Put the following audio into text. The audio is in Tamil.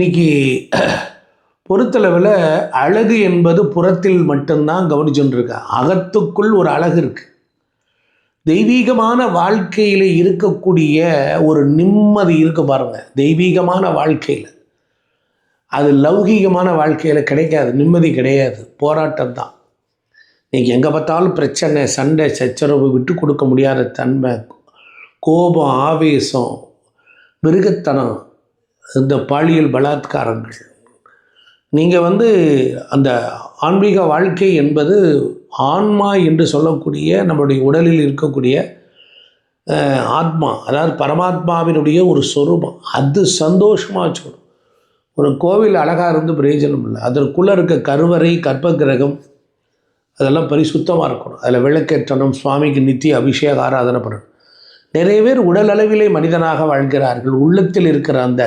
இன்னைக்கு பொறுத்தளவில் அழகு என்பது புறத்தில் மட்டும்தான் கவனிச்சுட்டு அகத்துக்குள் ஒரு அழகு இருக்கு. தெய்வீகமான வாழ்க்கையில் இருக்கக்கூடிய ஒரு நிம்மதி இருக்கு பாருங்க. தெய்வீகமான வாழ்க்கையில். அது லௌகீகமான வாழ்க்கையில் கிடைக்காது. நிம்மதி கிடையாது. போராட்டம் தான். நீங்கள் எங்கே பார்த்தாலும் பிரச்சனை சண்டை சச்சரவு விட்டு கொடுக்க முடியாத தன்மை கோபம் ஆவேசம் மிருகத்தனம் இந்த பாலியல் பலாத்காரங்கள். நீங்கள் வந்து அந்த ஆன்மீக வாழ்க்கை என்பது ஆன்மா என்று சொல்லக்கூடிய நம்மளுடைய உடலில் இருக்கக்கூடிய ஆத்மா அதாவது பரமாத்மாவினுடைய ஒரு சொரூபம். அது சந்தோஷமாக வச்சுக்கணும். ஒரு கோவில் அழகாக இருந்து பிரயோஜனம் இல்லை. அதற்குள்ளே இருக்க கருவறை கற்பகிரகம் அதெல்லாம் பரிசுத்தமாக இருக்கணும். அதில் விளக்கேற்றணும் சுவாமிக்கு நித்திய அபிஷேக ஆராதனை பண்ணணும். நிறைய பேர் உடல் அளவிலே மனிதனாக வாழ்கிறார்கள். உள்ளத்தில் இருக்கிற அந்த